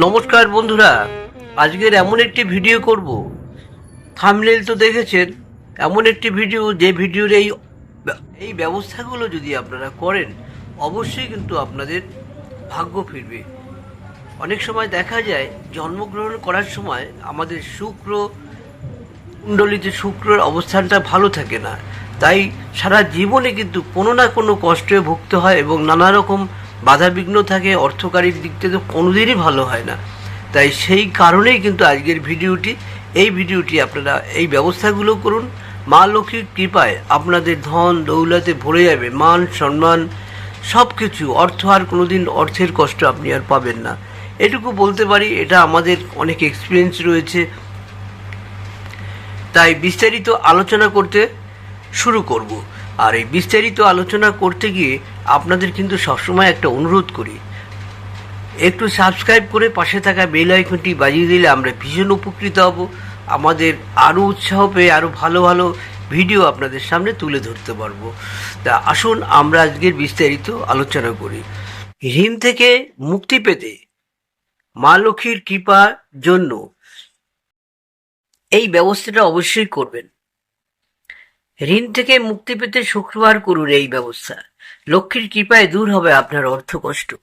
নমস্কার বন্ধুরা, আজকের এমন একটি ভিডিও করব। থামনেল তো দেখেছেন, এমন একটি ভিডিও যে ভিডিওর এই এই ব্যবস্থাগুলো যদি আপনারা করেন, অবশ্যই কিন্তু আপনাদের ভাগ্য ফিরবে। অনেক সময় দেখা যায়, জন্মগ্রহণ করার সময় আমাদের শুক্র, কুণ্ডলিতে শুক্রের অবস্থানটা ভালো থাকে না। তাই সারা জীবনে কিন্তু কোনো না কোনো কষ্টে ভুগতে হয় এবং নানা রকম বাধাবিঘ্ন থাকে, অর্থকারীর দিক থেকে কোনোদিনই ভালো হয় না। তাই সেই কারণেই কিন্তু আজকের ভিডিওটি, এই ভিডিওটি আপনারা এই ব্যবস্থাগুলো করুন। মা লক্ষ্মীর কৃপায় আপনাদের ধন দৌলতে ভরে যাবে, মান সম্মান সব কিছু অর্থ আর কোনোদিন অর্থের কষ্ট আপনি আর পাবেন না। এটুকু বলতে পারি, এটা আমাদের অনেক এক্সপিরিয়েন্স রয়েছে। তাই বিস্তারিত আলোচনা করতে শুরু করব। আর এই বিস্তারিত আলোচনা করতে গিয়ে আপনাদের কিন্তু সবসময় একটা অনুরোধ করি। একটু সাবস্ক্রাইব করে পাশে থাকা বেল আইকনটি বাজিয়ে দিলে আমরা ভীষণ উপকৃত হব। আমাদের আরও উৎসাহ পেয়ে আরও ভালো ভালো ভিডিও আপনাদের সামনে তুলে ধরতে পারব। তা আসুন আমরা আজকের বিস্তারিত আলোচনা করি। ঋণ থেকে মুক্তি পেতে মা লক্ষ্মীর কৃপার জন্য এই ব্যবস্থাটা অবশ্যই করবেন। ঋণ থেকে মুক্তি পেতে শুক্রবার করুন এই ব্যবস্থা। লক্ষ্মীর কৃপায় দূর হবে আপনার অর্থ কষ্ট।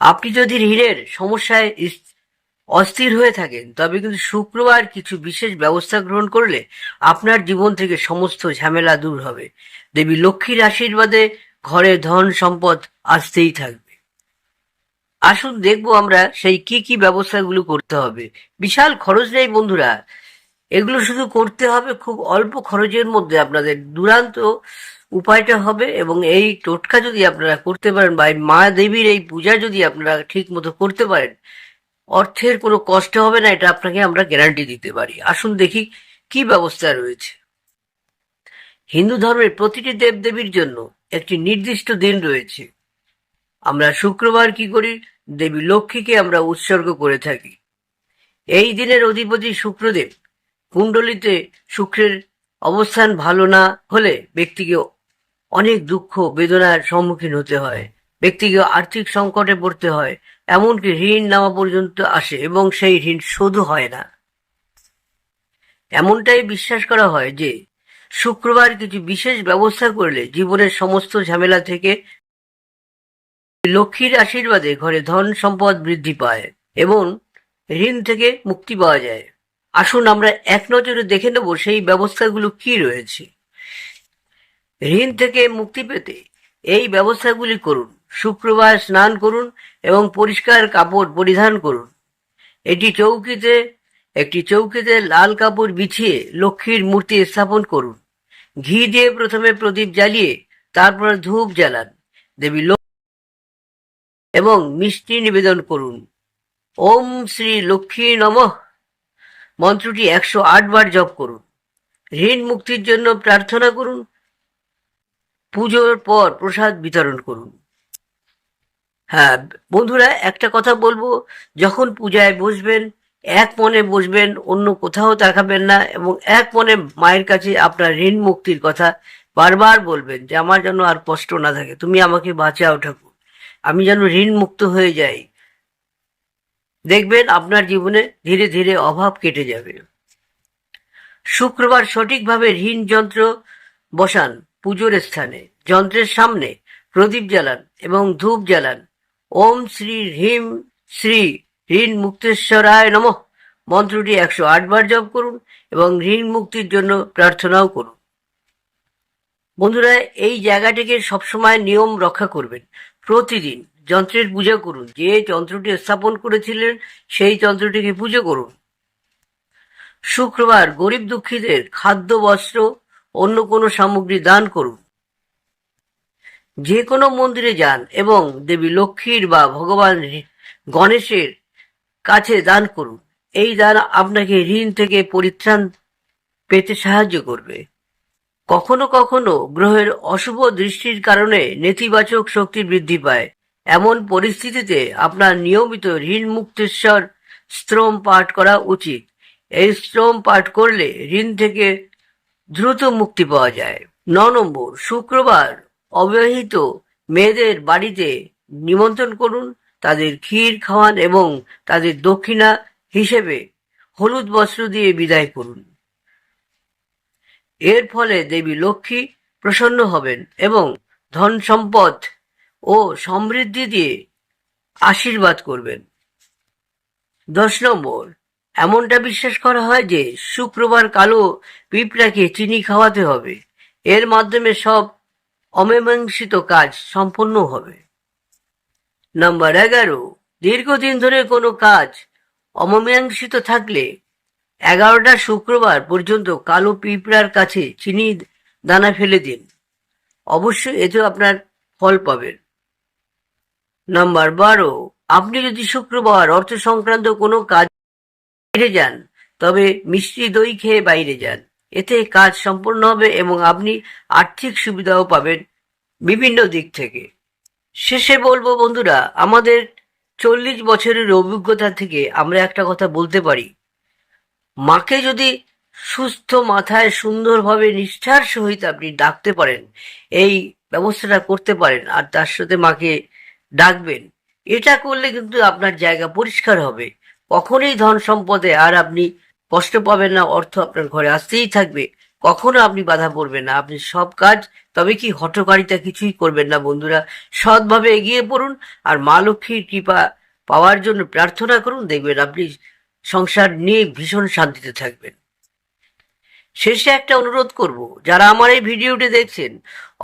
আপনি যদি ঋণের সমস্যায় অস্থির হয়ে থাকেন, তবে কিন্তু শুক্রবার কিছু বিশেষ ব্যবস্থা গ্রহণ করলে আপনার জীবন থেকে সমস্ত ঝামেলা দূর হবে। দেবী লক্ষ্মীর আশীর্বাদে ঘরে ধন সম্পদ আসতেই থাকবে। আসুন দেখব আমরা সেই কি কি ব্যবস্থাগুলো করতে হবে। বিশাল খরচ নেই বন্ধুরা। এগুলো শুধু করতে হবে খুব অল্প খরচের মধ্যে আপনাদের দুরান্ত উপায়টা হবে এবং এই টোটকা যদি আপনারা করতে পারেন বা মা দেবীর এই পূজা যদি আপনারা ঠিক মতো করতে পারেন, অর্থের কোনো কষ্ট হবে না, এটা আপনাকে আমরা গ্যারান্টি দিতে পারি। আসুন দেখি কি ব্যবস্থা রয়েছে। হিন্দু ধর্মের প্রতিটি দেবদেবীর জন্য একটি নির্দিষ্ট দিন রয়েছে। আমরা শুক্রবার কি করি? দেবী লক্ষ্মীকে আমরা উৎসর্গ করে থাকি। এই দিনের অধিপতি শুক্রদেব কুণ্ডলিতে শুক্রের অবস্থান ভালো না হলে ব্যক্তিকে অনেক দুঃখ, বেদনার সম্মুখীন হতে হয়। ব্যক্তিকে আর্থিক সংকটে পড়তে হয়, এমনকি ঋণ নেওয়া পর্যন্ত আসে এবং সেই ঋণ শোধও হয় না। এমনটাই বিশ্বাস করা হয় যে, শুক্রবার কিছু বিশেষ ব্যবস্থা করলে জীবনের সমস্ত ঝামেলা থেকে লক্ষ্মীর আশীর্বাদে ঘরে ধন সম্পদ বৃদ্ধি পায় এবং ঋণ থেকে মুক্তি পাওয়া যায়। আসুন আমরা এক নজরে দেখে নেব সেই ব্যবস্থাগুলো কি রয়েছে। ঋণ থেকে মুক্তি পেতে এই ব্যবস্থাগুলি করুন। শুক্রবার স্নান করুন এবং পরিষ্কার কাপড় পরিধান করুন। এটি চৌকিতে, একটি চৌকিতে লাল কাপড় বিছিয়ে লক্ষ্মীর মূর্তি স্থাপন করুন। ঘি দিয়ে প্রথমে প্রদীপ জ্বালিয়ে তারপর ধূপ জ্বালান। দেবী এবং মিষ্টি নিবেদন করুন। ওম শ্রী লক্ষ্মী নমঃ। মন্ত্রটি একশো আট বার জপ করুন। ঋণ মুক্তির জন্য প্রার্থনা করুন। পুজোর পর প্রসাদ বিতরণ করুন। হ্যাঁ বন্ধুরা, একটা কথা বলব, যখন পূজায় বসবেন, এক মনে বসবেন, অন্য কোথাও তাকাবেন না এবং এক মনে মায়ের কাছে আপনার ঋণ মুক্তির কথা বারবার বলবেন যে, আমার যেন আর কষ্ট না থাকে, তুমি আমাকে বাঁচাও ঠাকুর। আমি যেন ঋণ মুক্ত হয়ে যাই। দেখবেন আপনার জীবনে ধীরে ধীরে অভাব কেটে যাবে। শুক্রবার সঠিকভাবে ঋণ যন্ত্র বসান পুজোর স্থানে। যন্ত্রের সামনে প্রদীপ জ্বালান এবং ধূপ জ্বালান। ওম শ্রী হ্রিম শ্রী ঋণ মুক্তেশ্বরায় নমঃ। মন্ত্রটি একশো আট বার জপ করুন এবং ঋণ মুক্তির জন্য প্রার্থনাও করুন। বন্ধুরা, এই জায়গাটিকে সবসময় নিয়ম রক্ষা করবেন প্রতিদিন। যন্ত্রের পূজা করুন। যে যন্ত্রটি স্থাপন করেছিলেন, সেই যন্ত্রটিকে পুজো করুন। শুক্রবার গরিব দুঃখীদের খাদ্য, বস্ত্র, অন্য কোনো সামগ্রী দান করুন। যে কোনো মন্দিরে যান এবং দেবী লক্ষ্মীর বা ভগবান গণেশের কাছে দান করুন। এই দান আপনাকে ঋণ থেকে পরিত্রাণ পেতে সাহায্য করবে। কখনো কখনো গ্রহের অশুভ দৃষ্টির কারণে নেতিবাচক শক্তি বৃদ্ধি পায়। এমন পরিস্থিতিতে আপনার নিয়মিত ঋণ মুক্তেশ্বর শ্রম পাঠ করা উচিত। এই শ্রম পাঠ করলে ঋণ থেকে দ্রুত মুক্তি পাওয়া যায়। ন নম্বর, শুক্রবার অবিবাহিত মেয়েদের বাড়িতে নিমন্ত্রণ করুন। তাদের ক্ষীর খাওয়ান এবং তাদের দক্ষিণা হিসেবে হলুদ বস্ত্র দিয়ে বিদায় করুন। এর ফলে দেবী লক্ষ্মী প্রসন্ন হবেন এবং ধন সম্পদ ও সমৃদ্ধি দিয়ে আশীর্বাদ করবেন। দশ নম্বর, এমনটা বিশ্বাস করা হয় যে শুক্রবার কালো পিঁপড়াকে চিনি খাওয়াতে হবে। এর মাধ্যমে সব অমীমাংসিত কাজ সম্পন্ন হবে। নাম্বার এগারো, দীর্ঘদিন ধরে কোনো কাজ অমীমাংসিত থাকলে এগারোটা শুক্রবার পর্যন্ত কালো পিঁপড়ার কাছে চিনি দানা ফেলে দিন। অবশ্যই এতে আপনার ফল পাবেন। নাম্বার বারো, আপনি যদি শুক্রবার অর্থ সংক্রান্ত কোনো কাজ বাইরে যান, তবে মিষ্টি দই খেয়ে বাইরে যান। এতে কাজ সম্পূর্ণ হবে এবং আপনি আর্থিক সুবিধাও পাবেন বিভিন্ন দিক থেকে। শেষে বলব বন্ধুরা, আমাদের চল্লিশ বছরের অভিজ্ঞতা থেকে আমরা একটা কথা বলতে পারি। মাকে যদি সুস্থ মাথায় সুন্দরভাবে নিষ্ঠার সহিত আপনি ডাকতে পারেন, এই ব্যবস্থাটা করতে পারেন, আর তার সাথে মাকে ডাকবেন। এটা করলে কিন্তু আপনার জায়গা পরিষ্কার হবে। কখনোই ধন সম্পদে আর আপনি কষ্ট পাবেন না, অর্থ আপনার ঘরে আসতেই থাকবে। কখনো আপনি বাধা পড়বেন না। আপনি সব কাজ, তবে কি হঠকারিতা কিছুই করবেন না বন্ধুরা? সৎভাবে এগিয়ে পড়ুন আর মা লক্ষ্মীর কৃপা পাওয়ার জন্য প্রার্থনা করুন। দেখবেন আপনি সংসার নিয়ে ভীষণ শান্তিতে থাকবেন। শেষে একটা অনুরোধ করব, যারা আমার এই ভিডিওটি দেখছেন,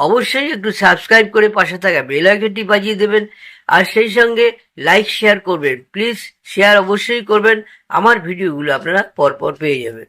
অবশ্যই একটু সাবস্ক্রাইব করে পাশে থাকা বেল আইকনটি বাজিয়ে দেবেন, আর সেই সঙ্গে লাইক শেয়ার করবেন। প্লিজ শেয়ার অবশ্যই করবেন, আমার ভিডিওগুলো আপনারা পরপর পেয়ে যাবেন।